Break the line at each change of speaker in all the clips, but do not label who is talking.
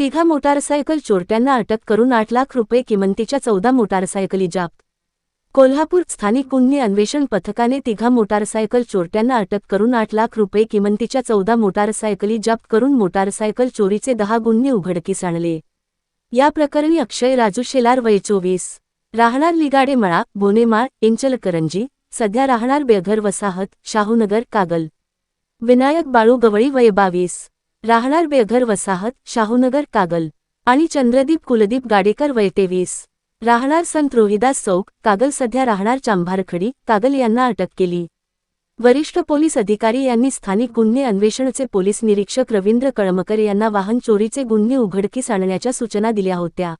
तिघा मोटारसायकल चोरट्यांना अटक करून आठ लाख रुपये किमतीच्या चौदा मोटारसायकली जाप्त कोल्हापूर स्थानिक गुन्हे अन्वेषण पथकाने तिघा मोटारसायकल चोरट्यांना अटक करून आठ लाख रुपये किमंतीच्या चौदा मोटारसायकली जप्त करून मोटारसायकल चोरीचे दहा गुन्हे उघडकीस आणले. या प्रकरणी अक्षय राजू शेलार वय चोवीस राहणार लिगाडे मळा बोनेमाळ इंचलकरंजी सध्या राहणार बेघर वसाहत शाहूनगर कागल. विनायक बाळू गवळी वय बावीस राहणार बेघर वसाहत शाहूनगर कागल. आणि चंद्रदीप कुलदीप गाडेकर वय तेवीस. राहणार संत रोहिदास चौक कागल सध्या राहणार चांभारखडी कागल यांना अटक केली. वरिष्ठ पोलीस अधिकारी यांनी स्थानिक गुन्हे अन्वेषणचे पोलीस निरीक्षक रवींद्र कळमकर यांना वाहन चोरीचे गुन्हे उघडकीस आणण्याच्या सूचना दिल्या होत्या.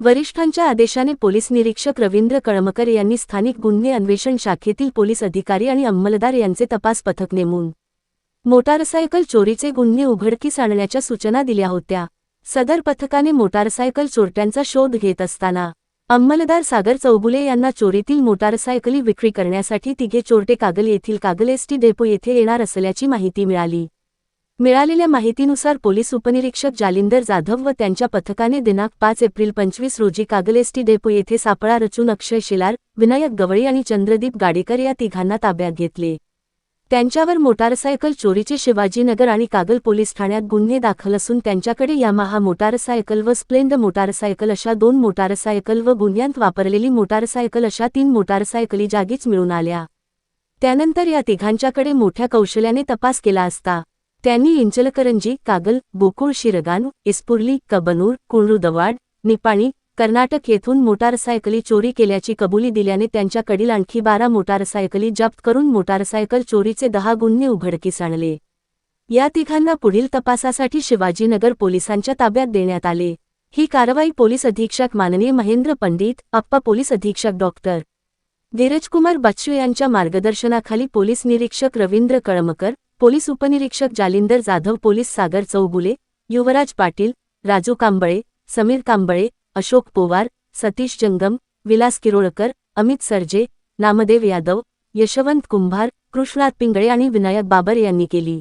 वरिष्ठांच्या आदेशाने पोलीस निरीक्षक रवींद्र कळमकर यांनी स्थानिक गुन्हे अन्वेषण शाखेतील पोलीस अधिकारी आणि अंमलदार यांचे तपास पथक नेमून मोटारसायकल चोरीचे गुन्हे उघडकीस आणण्याच्या सूचना दिल्या होत्या. सदर पथकाने मोटारसायकल चोरट्यांचा शोध घेत असताना अंमलदार सागर चौगुले यांना चोरीतील मोटारसायकली विक्री करण्यासाठी तिघे चोरटे कागल येथील कागल एसटी डेपो येथे येणार असल्याची माहिती मिळाली. मिळालेल्या माहितीनुसार पोलीस उपनिरीक्षक जालिंदर जाधव व त्यांच्या पथकाने दिनांक पाच एप्रिल पंचवीस रोजी कागल एसटी डेपो येथे सापळा रचून अक्षय शिलार विनायक गवळी आणि चंद्रदीप गाडेकर या तिघांना ताब्यात घेतले. त्यांच्यावर मोटारसायकल चोरीचे शिवाजीनगर आणि कागल पोलीस ठाण्यात गुन्हे दाखल असून त्यांच्याकडे यामाहा मोटारसायकल व स्प्लेंड मोटारसायकल अशा दोन मोटारसायकल व गुन्ह्यांत वापरलेली मोटारसायकल अशा तीन मोटारसायकली जागीच मिळून आल्या. त्यानंतर या तिघांच्याकडे मोठ्या कौशल्याने तपास केला असता. त्यांनी इंचलकरंजी कागल बोकुळ शिरगान इस्पुर्ली कबनूर कुळरुदवाड निपाणी कर्नाटक येथून मोटारसायकली चोरी केल्याची कबुली दिल्याने त्यांच्याकडील आणखी बारा मोटारसायकली जप्त करून मोटारसायकल चोरीचे दहा गुन्हे उघडकीस आणले. या तिघांना पुढील तपासासाठी शिवाजीनगर पोलिसांच्या ताब्यात देण्यात आले. ही कारवाई पोलीस अधीक्षक माननीय महेंद्र पंडित अप्पा पोलीस अधीक्षक डॉक्टर धीरजकुमार बच्चू यांच्या मार्गदर्शनाखाली पोलीस निरीक्षक रवींद्र कळमकर पोलीस उपनिरीक्षक जालिंदर जाधव पोलीस सागर चौगुले युवराज पाटील राजू कांबळे समीर कांबळे अशोक पोवार सतीश जंगम विलास किरोळकर अमित सरजे नामदेव यादव यशवंत कुंभार कृष्णात पिंगळे आणि विनायक बाबर यांनी केली.